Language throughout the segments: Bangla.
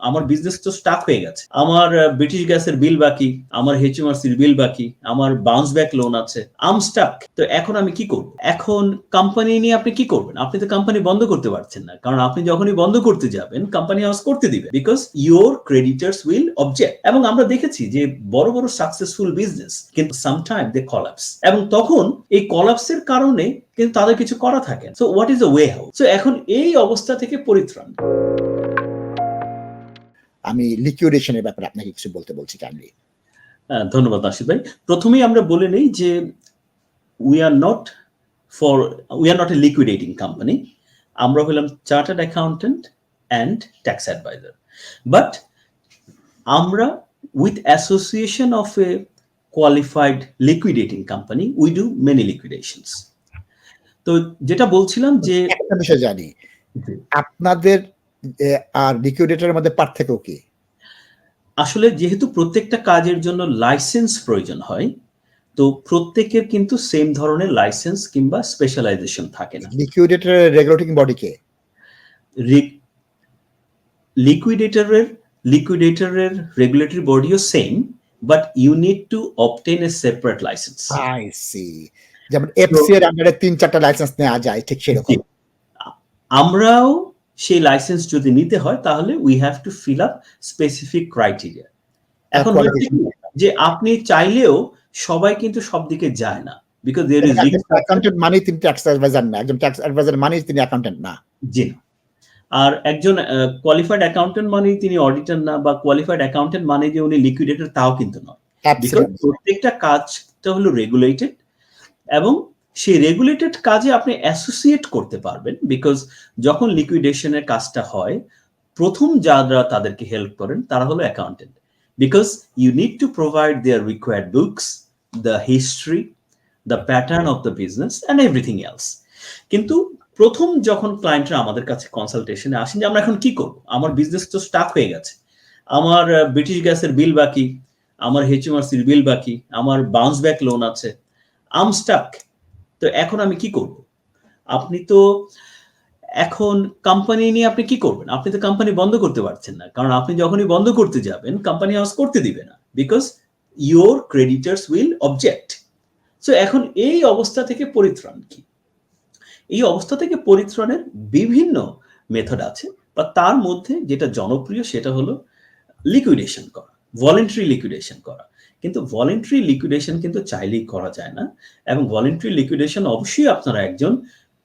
আমার বিজনেস তো স্টাক হয়ে গেছে। আমার ব্রিটিশ গ্যাসের বিল বাকি, আমার হেচএমআরসির বিল বাকি, আমার বাউন্স ব্যাক লোন আছে আম স্টাক তো এখন আমি কি করব? এখন কোম্পানি নিয়ে আপনি কি করবেন? আপনি তো কোম্পানি বন্ধ করতে পারছেন না। কারণ আপনি যখনই বন্ধ করতে যাবেন কোম্পানি হাউস করতে দিবে। Because your creditors will object এবং আমরা দেখেছি যে বড় বড় সাকসেসফুল বিজনেস কিন্তু সামটাইম দে কলাপস এবং তখন এই কলাপসের কারণে কিন্তু তাদের কিছু করা থাকে so what is the way how so এখন এই অবস্থা থেকে পরিত্রাণ। আমি লিকুইডেশনের ব্যাপারে আপনাকে কিছু বলতে বলছি কাইন্ডলি হ্যাঁ, ধন্যবাদ আশিফ ভাই। প্রথমেই আমরা বলে নেই যে we are not for we are not a liquidating company আমরা হলাম chartered accountant and tax adviser but আমরা with association of a qualified liquidating company we do many liquidations তো যেটা বলছিলাম যে একটা বিষয় জানি। আপনাদের আর লিকুইডেটরের মধ্যে পার্থক্য কি? আসলে যেহেতু প্রত্যেকটা কাজের জন্য লাইসেন্স প্রয়োজন হয় তো প্রত্যেকের কিন্তু সেম ধরনের লাইসেন্স কিংবা স্পেশালাইজেশন থাকে না। লিকুইডেটরের রেগুলেটিং বডি কে? লিকুইডেটরের লিকুইডেটরের regulatory বডিও same but you need to obtain a separate licence I C যেমন এফসি এর আন্ডারে তিন চারটা লাইসেন্স নেওয়া যায় ঠিক সেরকম। আমরাও সেই লাইসেন্স যদি নিতে হয় তাহলে we have to fill up specific criteria এখন যে আপনি চাইলেও সবাই কিন্তু সব দিকে যায় না বিকজ দেয়ার ইজ অ্যাকাউন্টেন্ট মানে তিনি ট্যাক্স অ্যাডভাইজার না একজন ট্যাক্স অ্যাডভাইজার মানে তিনি অ্যাকাউন্টেন্ট না। জি আর একজন কোয়ালিফাইড অ্যাকাউন্টেন্ট মানে তিনি অডিটর না বা কোয়ালিফাইড অ্যাকাউন্টেন্ট মানে যে উনি লিকুইডেটর তাও কিন্তু নয়. প্রত্যেকটা কাজটা হলো রেগুলেটেড এবং সেই রেগুলেটেড কাজে আপনি অ্যাসোসিয়েট করতে পারবেন বিকজ যখন লিকুইডেশনের কাজটা হয়, প্রথম যারা তাদেরকে হেল্প করেন তারা হলো accountant because you need to provide their required books the history the pattern of the business and everything else কিন্তু প্রথম যখন ক্লায়েন্টরা আমাদের কাছে কনসালটেশনে আসেন যে আমরা এখন কি করব? আমার বিজনেস তো স্টাক হয়ে গেছে। আমার ব্রিটিশ গ্যাসের বিল বাকি, আমার হেচএমআরসির বিল বাকি, আমার বাউন্স ব্যাক লোন আছে আম স্টাক তো এখন আমি কি করব? আপনি তো এখন কোম্পানি নিয়ে আপনি কি করবেন? আপনি তো কোম্পানি বন্ধ করতে পারছেন না। কারণ আপনি যখনই বন্ধ করতে যাবেন কোম্পানি হাউস করতে দিবে না। Because your creditors will object so এখন এই অবস্থা থেকে পরিত্রাণ কি? এই অবস্থা থেকে পরিত্রাণের বিভিন্ন মেথড আছে, বা তার মধ্যে যেটা জনপ্রিয় সেটা হলো লিকুইডেশন করা ভলেন্টারি লিকুইডেশন করা। কিন্তু ভলেন্টারি লিকুইডেশন কিন্তু চাইলেই করা যায় না। এবং ভলেন্টারি লিকুইডেশন অবশ্যই আপনারা একজন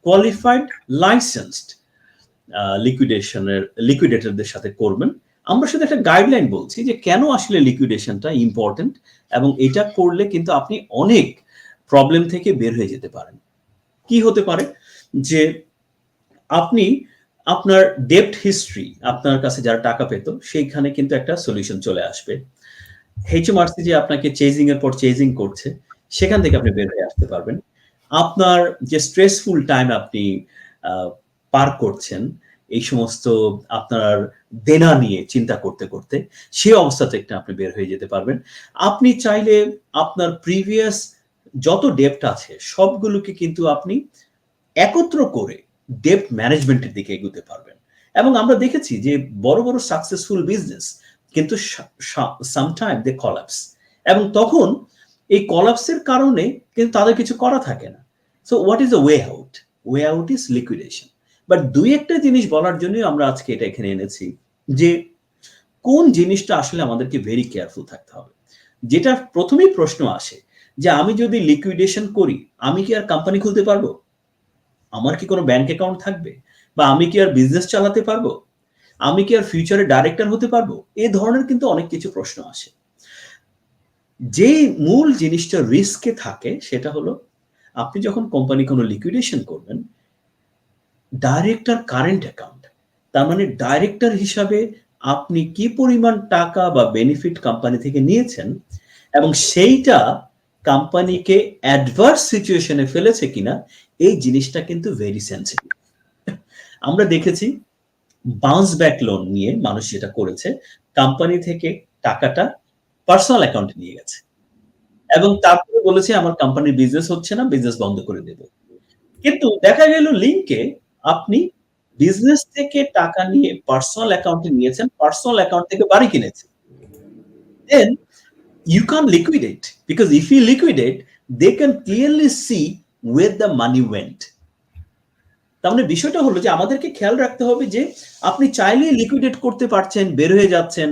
কোয়ালিফাইড লাইসেন্সড লিকুইডেশনের লিকুইডেটরদের সাথে করবেন। আমরা শুধু একটা গাইডলাইন বলছি যে কেন আসলে লিকুইডেশনটা ইম্পর্টেন্ট এবং এটা করলে কিন্তু আপনি অনেক প্রবলেম থেকে বের হয়ে যেতে পারেন। কি হতে পারে? যে আপনি আপনার ডেপ্ট হিস্ট্রি আপনার কাছে যারা টাকা পেত, সেইখানে কিন্তু একটা সলিউশন চলে আসবে। এইচএমআরসি যে আপনাকে চেজিং এর পর চেজিং করছে, সেখান থেকে আপনি বের হয়ে আসতে পারবেন। আপনার যে স্ট্রেসফুল টাইম আপনি পার করছেন, এই সমস্ত আপনার দেনা নিয়ে চিন্তা করতে করতে, সেই অবস্থা থেকে আপনি বের হয়ে যেতে পারবেন। আপনি চাইলে আপনার প্রিভিয়াস যত ডেপ্ট আছে, সবগুলোকে কিন্তু আপনি একত্র করে ডেপ্ট ম্যানেজমেন্টের দিকে এগোতে পারবেন। এবং আমরা দেখেছি যে বড় বড় সাকসেসফুল বিজনেস কিন্তু সামটাইম দে কলাপস এবং তখন এই কলাপসের কারণে কিন্তু তাদের কিছু করা থাকে না। So what is the way out way out is liquidation but দুই একটা জিনিস বলার জন্যই আমরা আজকে এটা এখানে এনেছি যে, কোন জিনিসটা আসলে আমাদেরকে ভেরি কেয়ারফুল থাকতে হবে। যেটা প্রথমেই প্রশ্ন আসে যে, আমি যদি লিকুইডেশন করি, আমি কি আর কোম্পানি খুলতে পারব? আমার কি কোনো ব্যাংক অ্যাকাউন্ট থাকবে? বা আমি কি আর বিজনেস চালাতে পারব? আমি কি আর ফিউচারে ডাইরেক্টর হতে পারব? এ ধরনের কিন্তু অনেক কিছু প্রশ্ন আসে। যে মূল জিনিসটা রিস্কে থাকে সেটা হলো, আপনি যখন কোম্পানি কোনো লিকুইডেশন করবেন ডাইরেক্টর কারেন্ট অ্যাকাউন্ট তার মানে ডাইরেক্টর হিসাবে আপনি কি পরিমাণ টাকা বা বেনিফিট কোম্পানি থেকে নিয়েছেন এবং সেইটা কোম্পানিকে অ্যাডভার্স সিচুয়েশনে ফেলেছে কিনা, এই জিনিসটা কিন্তু ভেরি সেন্সিটিভ আমরা দেখেছি বাউন্স ব্যাক লোন নিয়ে মানুষ যেটা করেছে কোম্পানি থেকে টাকাটা পার্সোনাল অ্যাকাউন্টে নিয়ে গেছে। এবং তারপরে বলেছে, আমার কোম্পানির বিজনেস হচ্ছে না বিজনেস বন্ধ করে দেব। কিন্তু দেখা গেল লিঙ্কে আপনি বিজনেস থেকে টাকা নিয়ে পার্সোনাল অ্যাকাউন্টে নিয়েছেন পার্সোনাল অ্যাকাউন্ট থেকে বাড়ি কিনেছেন। দেন you can't liquidate, because if you liquidate, they can clearly see where the money went তার মানে বিষয়টা হলো যে আমাদেরকে খেয়াল রাখতে হবে যে আপনি চাইলেই লিকুইডেট করতে পারছেন, বের হয়ে যাচ্ছেন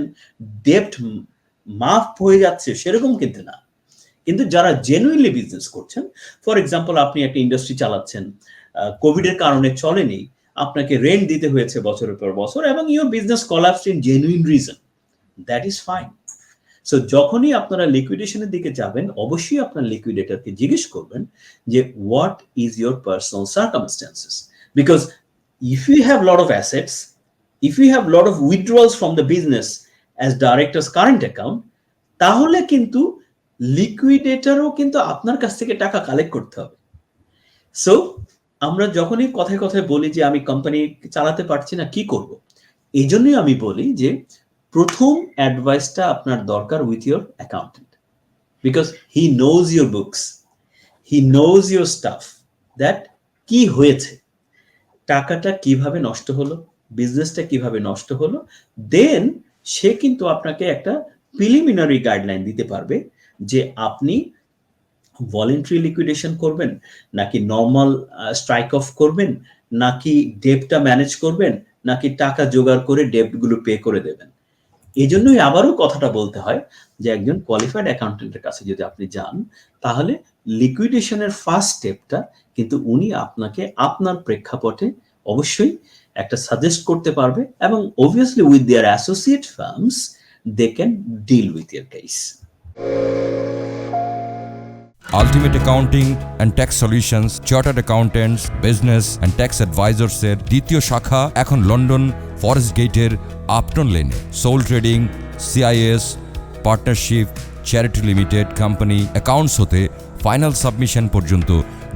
ডেপ্ট মাফ হয়ে যাচ্ছে সেরকম কিন্তু না। কিন্তু যারা জেনুইনলি বিজনেস করছেন ফর এক্সাম্পল আপনি একটা ইন্ডাস্ট্রি চালাচ্ছেন কোভিড এর কারণে চলেনি, আপনাকে রেন্ট দিতে হয়েছে বছরের পর বছর এবং your business collapse in genuine reason that is fine so যখনই আপনারা লিকুইডেশনের দিকে যাবেন, অবশ্যই আপনার লিকুইডেটরকে জিজ্ঞেস করবেন যে what is your personal circumstances because if you have lot of assets if you have lot of withdrawals from the business as directors current account তাহলে কিন্তু লিকুইডেটরও কিন্তু আপনার কাছ থেকে টাকা কালেক্ট করতে হবে। সো আমরা যখনই কথায় কথায় বলি যে আমি কোম্পানি চালাতে পারছি না, কি করব? এই জন্যই আমি বলি যে প্রথম অ্যাডভাইসটা আপনার দরকার with your accountant because he knows your books he knows your stuff that কি হয়েছে? টাকাটা কীভাবে নষ্ট হলো বিজনেসটা কীভাবে নষ্ট হলো দেন সে কিন্তু আপনাকে একটা প্রিলিমিনারি গাইডলাইন দিতে পারবে যে আপনি ভলেন্টারি লিকুইডেশন করবেন, নাকি নর্মাল স্ট্রাইক অফ করবেন, নাকি ডেপটা ম্যানেজ করবেন, নাকি টাকা জোগাড় করে ডেপগুলো পে করে দেবেন। এই জন্যই আবারও কথাটা বলতে হয় যে একজন কোয়ালিফাইড অ্যাকাউন্টেন্টের কাছে যদি আপনি যান, তাহলে লিকুইডেশনের ফার্স্ট স্টেপটা কিন্তু উনি আপনাকে আপনার প্রেক্ষাপটে অবশ্যই একটা সাজেস্ট করতে পারবে এবং obviously with their associate firms they can deal with your case ultimate accounting and tax solutions chartered accountants business and tax অ্যাডভাইজার্সের দ্বিতীয় শাখা এখন লন্ডন ফরেস্ট গেটের আপটন লেনে sole trading CIS partnership charity limited company accounts হতে ফাইনাল সাবমিশন পর্যন্ত